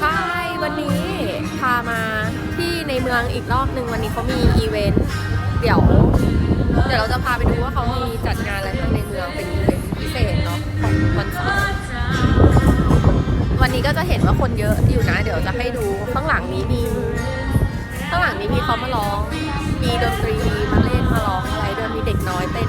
ใช่วันนี้พามาที่ในเมืองอีกรอบหนึ่งวันนี้เขามีอีเวนต์เดี๋ยว เดี๋ยวเราจะพาไปดูว่าเขามีจัดงานอะไรบ้างในเมืองเป็นอีเวนต์พิเศษเนาะของวันเสาร์วันนี้ก็จะเห็นว่าคนเยอะอยู่นะ เดี๋ยวจะให้ดูข้างหลังนี้มีข้างหลังนี้มีเขามาร้อง มีดนตรีมาเล่นมาร้องอะไรด้วยมีเด็กน้อยเต้น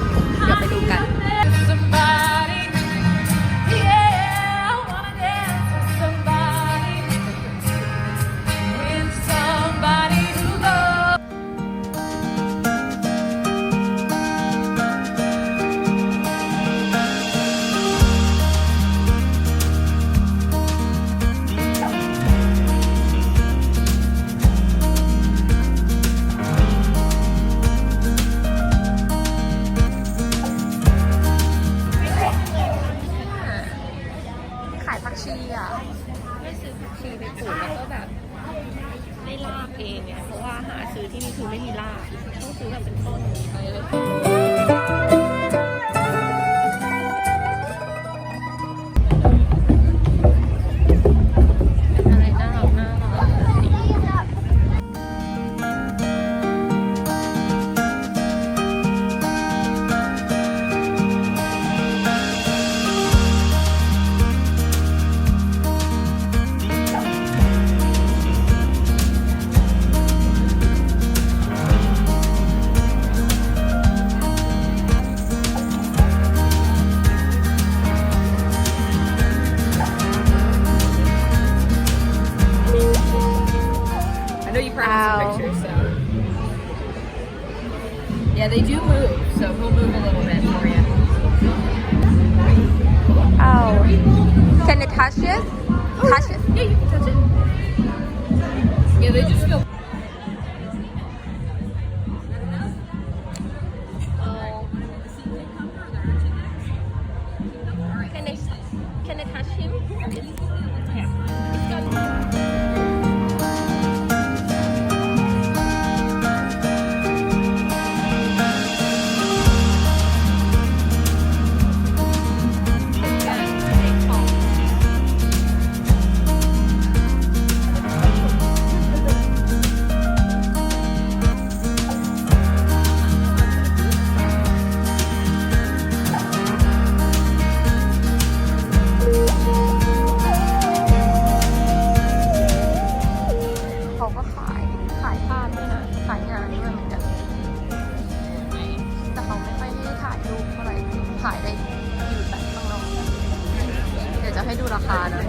ไงเพราะว่าหาซื้อที่นี่คือไม่มีลากต้องซื้อแบบเป็นต้นนี้ไปเลย Yes. คานะ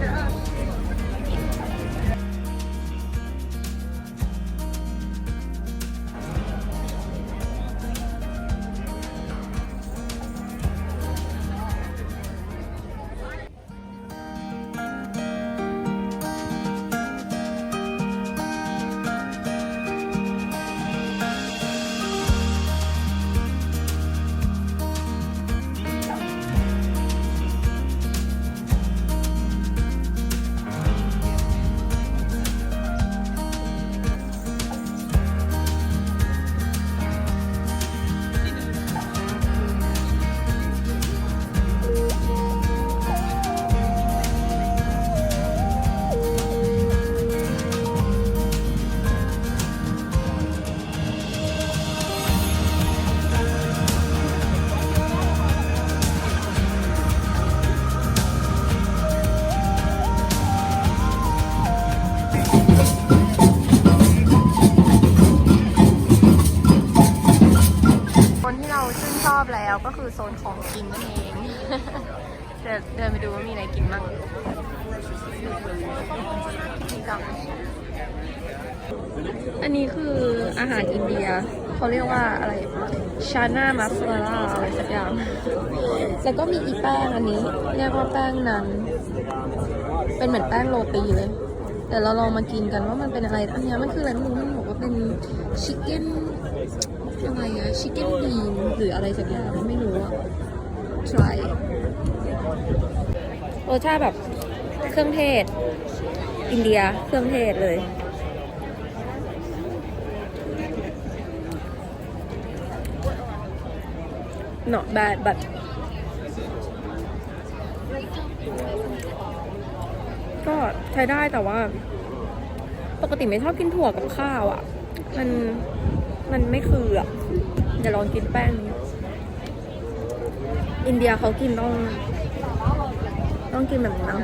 แล้วก็คือโซนของกินนั่นเองเดินเดินไปดูว่ามีอะไรกินบ้างนี่ก่อนอันนี้คืออาหารอินเดียเขาเรียกว่าอะไรชาน่ามัสลาล่าอะไรสักอย่าง แล้วก็มีอีแป้งอันนี้ เรียกว่าแป้งนั้น เป็นเหมือนแป้งโรตีเลยแต่เราลองมากินกันว่ามันเป็นอะไร อันนี้มันคืออะไรไม่รู้มันบอกว่าเป็นชิคเก้น อะไรอะชิคเก้นบีนหรืออะไรสักอย่างไม่รู้อะ try รสชาติแบบเครื่องเทศ อินเดียเครื่องเทศเลย not bad but ก็ใช้ได้แต่ว่า ปกติไม่ชอบกินถั่วกับข้าวอะ่ะ มัน มันไม่คืออะเดี๋ยวลองกินแป้งนี้อินเดียเขากินต้อง ต้องกินแบบนี้นะ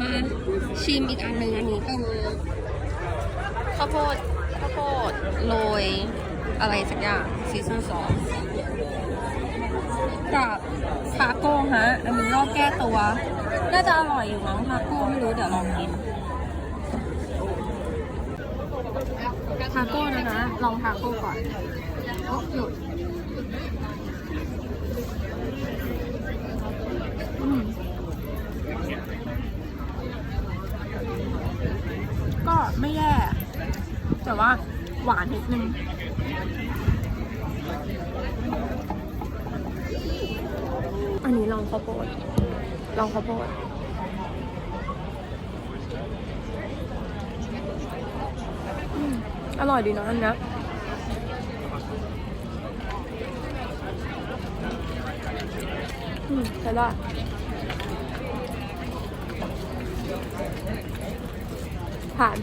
มาชิมอีกอันหนึ่งอันนี้เป็นข้าวโพดข้าวโพดโรย อะไรสักอย่างซีซั่นซอสกับทาโก้ฮะ อันนี้รอบแก้ตัว น่าจะอร่อยอยู่มั้งทาโก้ไม่รู้ เดี๋ยวลองกินทาโก้นะคะลองทาโก้ก่อนโอ๊หยุดก็ไม่แย่ แต่ว่าหวานนิดนึง นนี้ลองข้าวโพดลองข้าวโพดอร่อยดีนะอันเนี้ใช่ได้ผ่าน